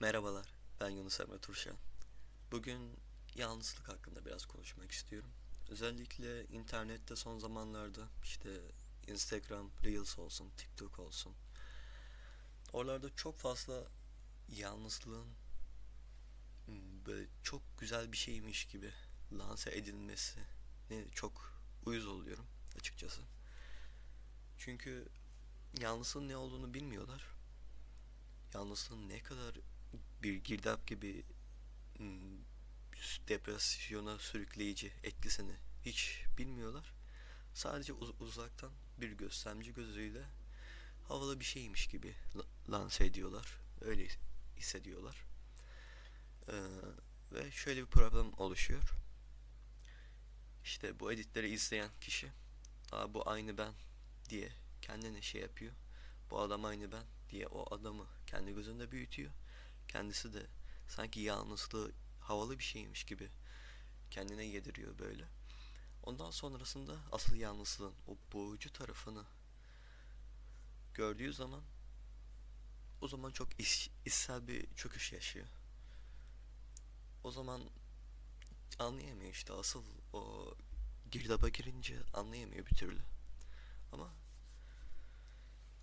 Merhabalar, ben Yunus Emre Turşan. Bugün yalnızlık hakkında biraz konuşmak istiyorum. Özellikle internette son zamanlarda işte Instagram, Reels olsun, TikTok olsun. Oralarda çok fazla yalnızlığın hmm, böyle çok güzel bir şeymiş gibi lanse edilmesi ne çok uyuz oluyorum açıkçası. Çünkü yalnızlığın ne olduğunu bilmiyorlar. Yalnızlığın ne kadar bir girdap gibi hmm, depresyona sürükleyici etkisini hiç bilmiyorlar. Sadece uz- uzaktan bir gözlemci gözüyle havalı bir şeymiş gibi la- lanse ediyorlar. Öyle hissediyorlar. Ee, ve şöyle bir problem oluşuyor. İşte bu editleri izleyen kişi Aa, bu aynı ben diye kendine şey yapıyor. Bu adam aynı ben diye o adamı kendi gözünde büyütüyor. Kendisi de sanki yalnızlığı havalı bir şeymiş gibi kendine yediriyor böyle. Ondan sonrasında asıl yalnızlığın o boğucu tarafını gördüğü zaman o zaman çok iş, içsel bir çöküş yaşıyor. O zaman anlayamıyor işte asıl o girdaba girince anlayamıyor bir türlü. Ama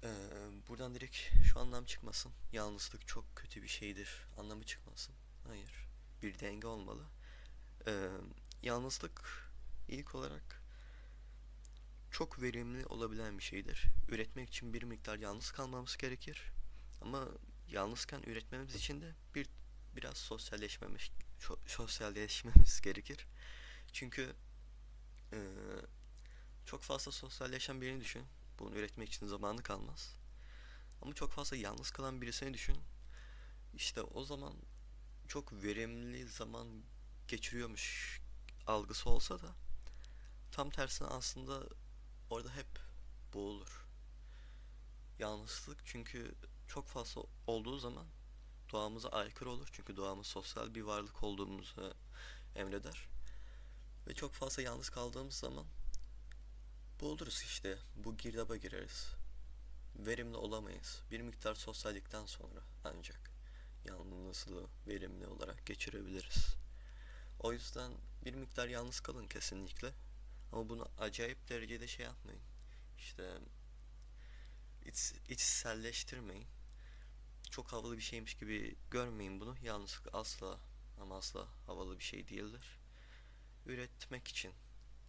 ee, buradan direkt şu anlam çıkmasın. Yalnızlık çok kötü bir şeydir. Anlamı çıkmasın. Hayır. Bir denge olmalı. Ee, yalnızlık ilk olarak çok verimli olabilen bir şeydir. Üretmek için bir miktar yalnız kalmamız gerekir. Ama yalnızken üretmemiz için de bir biraz sosyalleşmemiz sosyalleşmemiz gerekir. Çünkü ee, çok fazla sosyalleşen birini düşün. Bunu üretmek için zamanı kalmaz. Ama çok fazla yalnız kalan birisini düşün. İşte o zaman çok verimli zaman geçiriyormuş algısı olsa da tam tersine aslında orada hep boğulur. Yalnızlık çünkü çok fazla olduğu zaman doğamıza aykırı olur. Çünkü doğamız sosyal bir varlık olduğumuzu emreder. Ve çok fazla yalnız kaldığımız zaman boğuluruz işte. Bu girdaba gireriz. Verimli olamayız. Bir miktar sosyallikten sonra ancak yalnızlığı verimli olarak geçirebiliriz. O yüzden bir miktar yalnız kalın kesinlikle. Ama bunu acayip derecede şey yapmayın. İşte iç, içselleştirmeyin. Çok havalı bir şeymiş gibi görmeyin bunu. Yalnızlık asla ama asla havalı bir şey değildir. Üretmek için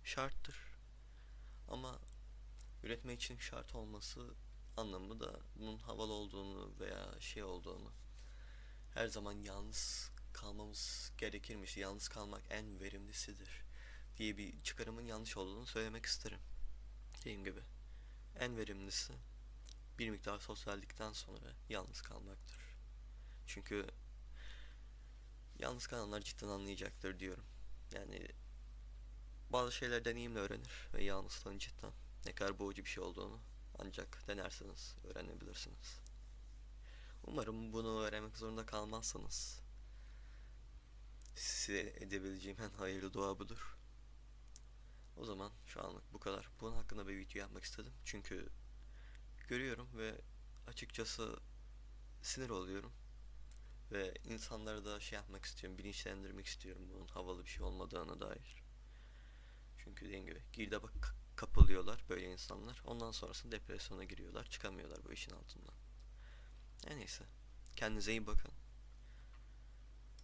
şarttır. Ama üretmek için şart olması anlamı da bunun havalı olduğunu veya şey olduğunu her zaman yalnız kalmamız gerekirmiş. Yalnız kalmak en verimlisidir diye bir çıkarımın yanlış olduğunu söylemek isterim. Dediğim gibi en verimlisi bir miktar sosyallikten sonra yalnız kalmaktır. Çünkü yalnız kalanlar cidden anlayacaktır diyorum. Yani bazı şeyler deneyimle öğrenir ve yalnızlığın cidden ne kadar boğucu bir şey olduğunu ancak denerseniz öğrenebilirsiniz. Umarım bunu öğrenmek zorunda kalmazsınız. Size edebileceğim en hayırlı dua budur. O zaman şu anlık bu kadar. Bunun hakkında bir video yapmak istedim. Çünkü görüyorum ve açıkçası sinir oluyorum. Ve insanlara da şey yapmak istiyorum, bilinçlendirmek istiyorum bunun havalı bir şey olmadığına dair. Çünkü dediğim gibi girdaba kapılıyorlar böyle insanlar. Ondan sonrasında depresyona giriyorlar, çıkamıyorlar bu işin altından. Neyse. Kendinize iyi bakın.